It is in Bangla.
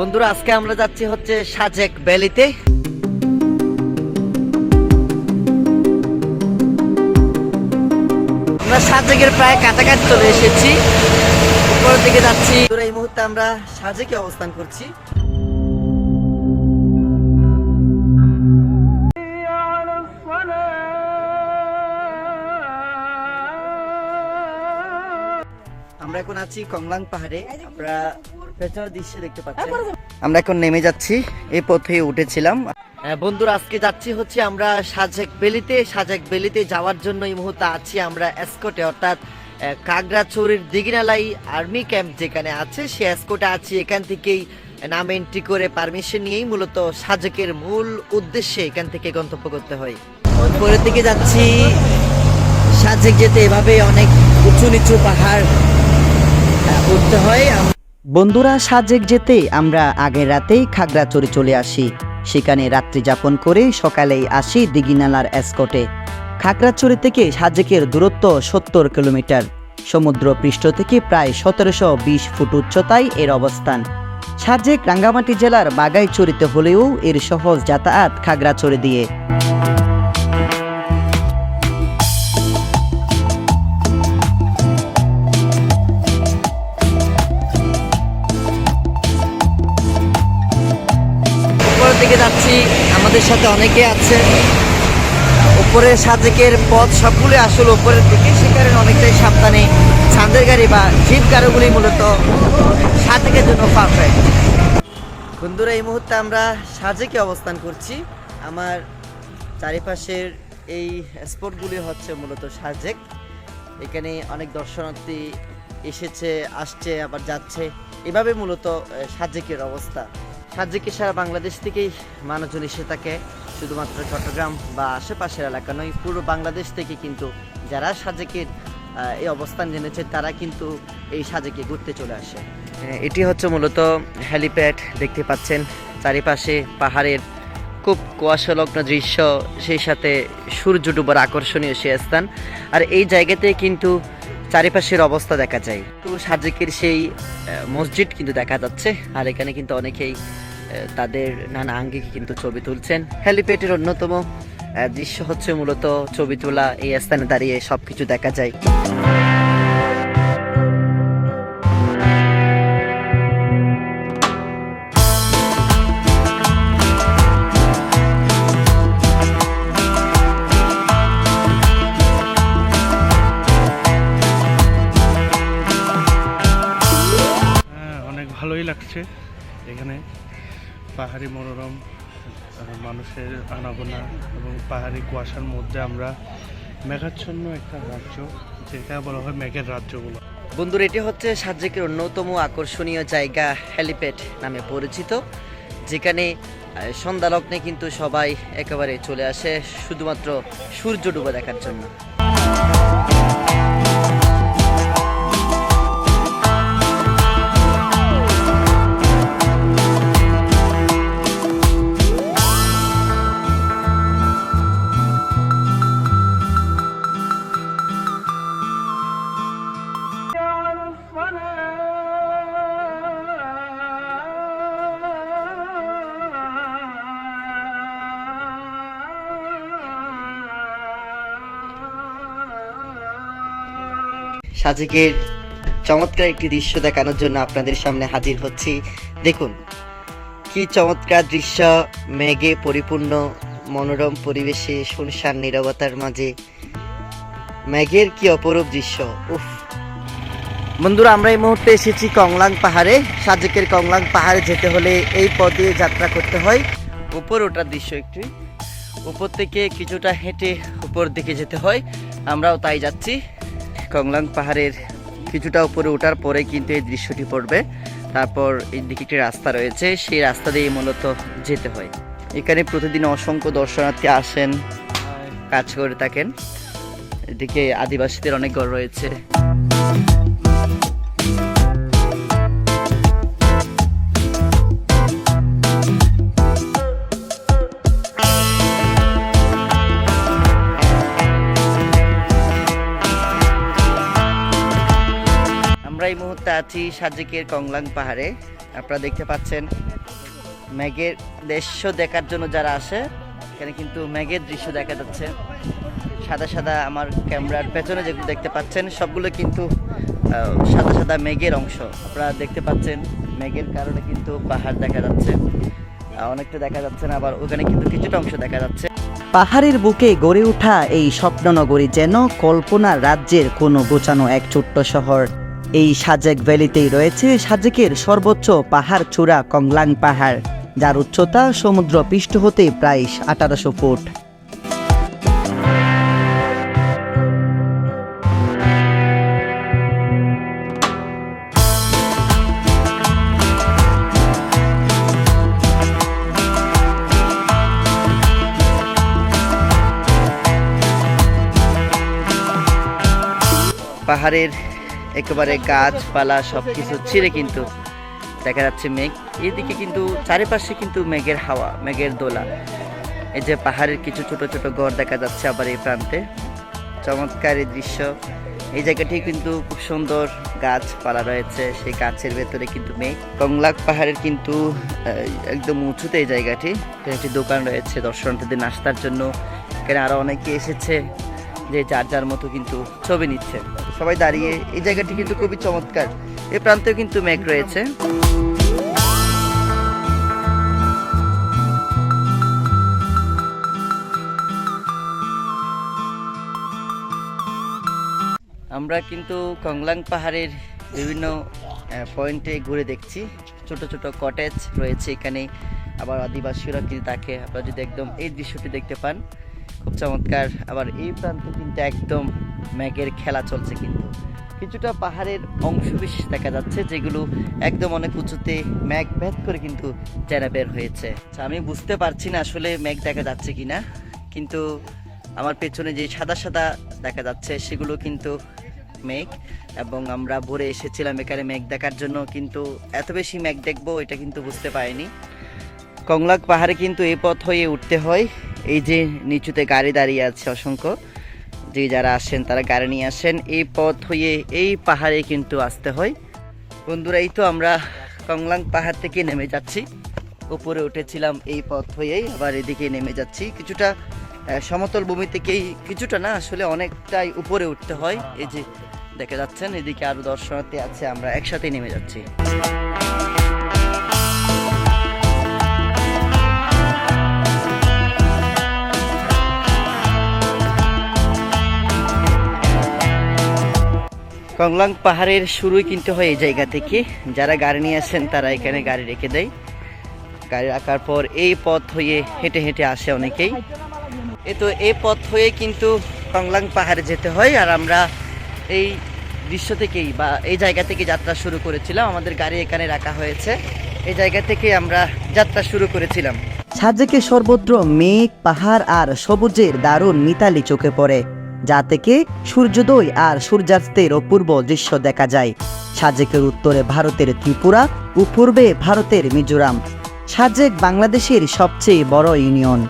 বন্ধুরা, আজকে আমরা যাচ্ছি হচ্ছে সাজেক ভ্যালিতে। আমরা সাজেকের প্রায় কাছাকাছি চলে এসেছি। উপরের দিকে যাচ্ছি। এই মুহূর্তে আমরা সাজেকে অবস্থান করছি। আমরা এখন আছি কংলাং পাহাড়ে। আমরা পেছনের দৃশ্য দেখতে পাচ্ছি আমরা এখন নেমে যাচ্ছি এই পথে উঠেছিলাম। বন্ধুরা আজকে যাচ্ছি হচ্ছে আমরা সাজেক বেলিতে। সাজেক বেলিতে যাওয়ার জন্য এই মুহূর্তে আছি আমরা এসকোটে অর্থাৎ কাগড়াছড়ির দিঘিনালাই আর্মি ক্যাম্প যেখানে আছে। সে এসকোটে আছি এখান থেকেই নাম এন্ট্রি করে পারমিশন নিয়েই মূলত সাজেকের মূল উদ্দেশ্যে এখান থেকে গন্তব্য করতে হয়। পরের দিকে যাচ্ছি। সাজেক যেতে এভাবে অনেক উঁচু নিচু পাহাড় উঠতে হয়। বন্ধুরা, সাজেক যেতে আমরা আগের রাতেই খাগড়াচড়ি চলে আসি। সেখানে রাত্রি যাপন করে সকালেই আসি দিঘিনালার এসকোটে। খাগড়াচড়ি থেকে সাজেকের দূরত্ব সত্তর কিলোমিটার। সমুদ্র পৃষ্ঠ থেকে প্রায় সতেরোশো বিশ ফুট উচ্চতায় এর অবস্থান। সাজেক রাঙ্গামাটি জেলার বাগাইচড়িতে হলেও এর সহজ যাতায়াত খাগড়াচড়ি দিয়ে। আমাদের সাথে অনেকে আছে। উপরে সাজেকের পথ সবগুলি আসলে উপরের দিকে, সে কারণে অনেকটাই সাবধানে ছান্দের গাড়ি বা জিপ গাড়িগুলি মূলত সাজেকের জন্য পারফেক্ট বন্ধুরা, এই মুহূর্তে আমরা সাজেকে অবস্থান করছি। আমার চারিপাশের এই স্পটগুলি হচ্ছে মূলত সাজেক এখানে অনেক দর্শনার্থী এসেছে, আসছে, আবার যাচ্ছে। এভাবে মূলত সাজেকের অবস্থা। সাজেকে সারা বাংলাদেশ থেকেই মানুষজন এসে থাকে। শুধুমাত্র চট্টগ্রাম বা আশেপাশের এলাকা নয়, পুরো বাংলাদেশ থেকে কিন্তু যারা সাজেকের এই অবস্থান জেনেছে, তারা কিন্তু এই সাজেকে ঘুরতে চলে আসে। এটি হচ্ছে মূলত হ্যালিপ্যাড, দেখতে পাচ্ছেন চারিপাশে পাহাড়ের খুব কুয়াশালগ্ন দৃশ্য, সেই সাথে সূর্য ডুবার আকর্ষণীয় সে স্থান। আর এই জায়গাতে কিন্তু চারিপাশের অবস্থা দেখা যায়। তো সাজেকের সেই মসজিদ কিন্তু দেখা যাচ্ছে, আর এখানে কিন্তু অনেকেই তাদের নানা আঙ্গিকে কিন্তু ছবি তুলছেন। হ্যালিপ্যাডের অন্যতম দৃশ্য হচ্ছে মূলত ছবি তোলা, এই স্থানে দাঁড়িয়ে সবকিছু দেখা যায়। হ্যাঁ অনেক ভালোই লাগছে এখানে। পাহাড়ি মনোরম মানুষের আনাগোনা এবং পাহাড়ি কুয়াশার মধ্যে আমরা মেঘাচ্ছন্ন একটা রাজ্য যেটা বলা হয় মেঘের রাজ্যগুলো। বন্ধুরা এটি হচ্ছে সাজেকের অন্যতম আকর্ষণীয় জায়গা হ্যালিপ্যাড নামে পরিচিত যেখানে আহ, সন্ধ্যা লগ্নে কিন্তু সবাই একেবারে চলে আসে শুধুমাত্র সূর্য ডুবা দেখার জন্য। সাজেকের চমৎকার একটি দৃশ্য দেখানোর জন্য আপনাদের সামনে হাজির হচ্ছি। দেখুন, কি চমৎকার দৃশ্য, মেঘে পরিপূর্ণ, মনোরম পরিবেশে, শুনশান, নীরবতার মাঝে। মেঘের কি অপরূপ দৃশ্য, উফ। বন্ধুরা, আমরা এই মুহূর্তে এসেছি কংলাং পাহাড়ে। সাজেকের কংলাং পাহাড়ে যেতে হলে এই পথ দিয়ে যাত্রা করতে হয়। উপর ওঠার দৃশ্য একটি। উপর থেকে কিছুটা হেঁটে উপর দিকে যেতে হয়। আমরাও তাই যাচ্ছি। কংলাং পাহাড়ের কিছুটা উপরে ওঠার পরে কিন্তু এই দৃশ্যটি পড়বে। তারপর এই দিকে একটি রাস্তা রয়েছে, সেই রাস্তা দিয়ে মূলত যেতে হয়। এখানে প্রতিদিন অসংখ্য দর্শনার্থী আসেন, কাজ করে থাকেন। এদিকে আদিবাসীদের অনেক ঘর রয়েছে। মুহূর্তে আছি সাজেকের কংলাং পাহাড়ে। আপনারা দেখতে পাচ্ছেন মেঘের দৃশ্য দেখার জন্য যারা আসে, এখানে কিন্তু মেঘের দৃশ্য দেখা যাচ্ছে। সাদা সাদা আমার ক্যামেরার পেছনে যেগুলো দেখতে পাচ্ছেন, সবগুলো কিন্তু সাদা সাদা মেঘের অংশ। আপনারা দেখতে পাচ্ছেন মেঘের কারণে কিন্তু পাহাড় দেখা যাচ্ছে। অনেকটা দেখা যাচ্ছে না, আবার ওখানে কিন্তু কিছুটা অংশ দেখা যাচ্ছে। পাহাড়ের বুকে গড়ে ওঠা এই স্বপ্ননগরী যেন কল্পনা রাজ্যের কোনো গোছানো এক ছোট্ট শহর। এই সাজেক ভ্যালিতেই রয়েছে সাজেকের সর্বোচ্চ পাহাড় চূড়া কংলাং পাহাড়, যার উচ্চতা সমুদ্র পৃষ্ঠ হতে প্রায় আঠারোশো ফুট। পাহাড়ের একেবারে গাছপালা সব কিছু ছিঁড়ে কিন্তু দেখা যাচ্ছে মেঘ। এদিকে কিন্তু চারিপাশে কিন্তু মেঘের হাওয়া, মেঘের দোলা। এই যে পাহাড়ের কিছু ছোট ছোট ঘর দেখা যাচ্ছে আবার এই প্রান্তে। চমৎকার এই দৃশ্য। এই জায়গাটি কিন্তু খুব সুন্দর গাছপালা রয়েছে, সেই গাছের ভেতরে কিন্তু মেঘ। কংলাক পাহাড়ের কিন্তু একদম উঁচুতে এই জায়গাটি। একটি দোকান রয়েছে দর্শনার্থীদের নাস্তার জন্য। এখানে আরও অনেকে এসেছে যে যার যার মতো কিন্তু ছবি নিচ্ছে। সবাই দাঁড়িয়ে, এই জায়গাটি কিন্তু খুবই চমৎকার। এই প্রান্তেও কিন্তু মেঘ রয়েছে। আমরা কিন্তু কংলাং পাহাড়ের বিভিন্ন পয়েন্টে ঘুরে দেখছি। ছোট ছোট কটেজ রয়েছে এখানে। আবার আদিবাসীরা কিন্তু থাকে আপনারা যদি একদম এই দৃশ্যটি দেখতে পান, খুব চমৎকার। আবার এই প্রান্তে কিন্তু একদম মেঘের খেলা চলছে কিন্তু। কিছুটা পাহাড়ের অংশ বিশেষ দেখা যাচ্ছে যেগুলো একদম অনেক উঁচুতে মেঘ ভেদ করে কিন্তু চেরা বের হয়েছে। আচ্ছা, আমি বুঝতে পারছি না আসলে মেঘ দেখা যাচ্ছে কিনা কিন্তু আমার পেছনে যে সাদা সাদা দেখা যাচ্ছে সেগুলো কিন্তু মেঘ এবং আমরা ভোরে এসেছিলাম এখানে মেঘ দেখার জন্য কিন্তু এত বেশি মেঘ দেখব এটা কিন্তু বুঝতে পারিনি। কংলাক পাহাড়ে কিন্তু এই পথ হয়ে উঠতে হয়। এই যে নিচুতে গাড়ি দাঁড়িয়ে আছে অসংখ্য। যে যারা আসেন, তারা গাড়ি নিয়ে আসেন, এই পথ হয়ে এই পাহাড়ে কিন্তু আসতে হয়। বন্ধুরা, এই তো আমরা কংলাং পাহাড় থেকে নেমে যাচ্ছি। উপরে উঠেছিলাম এই পথ হয়েই আবার এদিকে নেমে যাচ্ছি। কিছুটা সমতল ভূমি থেকেই কিছুটা না, আসলে অনেকটাই উপরে উঠতে হয়। এই যে, দেখে যাচ্ছেন, এদিকে আরও দর্শনার্থী আছে, আমরা একসাথে নেমে যাচ্ছি। কংলাং পাহাড়ের শুরুই কিন্তু হয় এই জায়গা থেকে। যারা গাড়ি নিয়ে আসেন, তারা এখানে গাড়ি রেখে দেয়। গাড়ি রাখার পর এই পথ হয়ে হেঁটে হেঁটে আসে অনেকেই। এ তো এই পথ হয়ে কিন্তু কংলাং পাহাড়ে যেতে হয়। আর আমরা এই দৃশ্য থেকেই বা এই জায়গা থেকে যাত্রা শুরু করেছিলাম। আমাদের গাড়ি এখানে রাখা হয়েছে। এই জায়গা থেকে আমরা যাত্রা শুরু করেছিলাম। সাজেকে সর্বত্র মেঘ, পাহাড় আর সবুজের দারুণ মিতালি চোখে পড়ে। যা থেকে সূর্যোদয় আর সূর্যাস্তের অপূর্ব দৃশ্য দেখা যায়। সাজেকের উত্তরে ভারতের ত্রিপুরা ও পূর্বে ভারতের মিজোরাম। সাজেক বাংলাদেশের সবচেয়ে বড় ইউনিয়ন।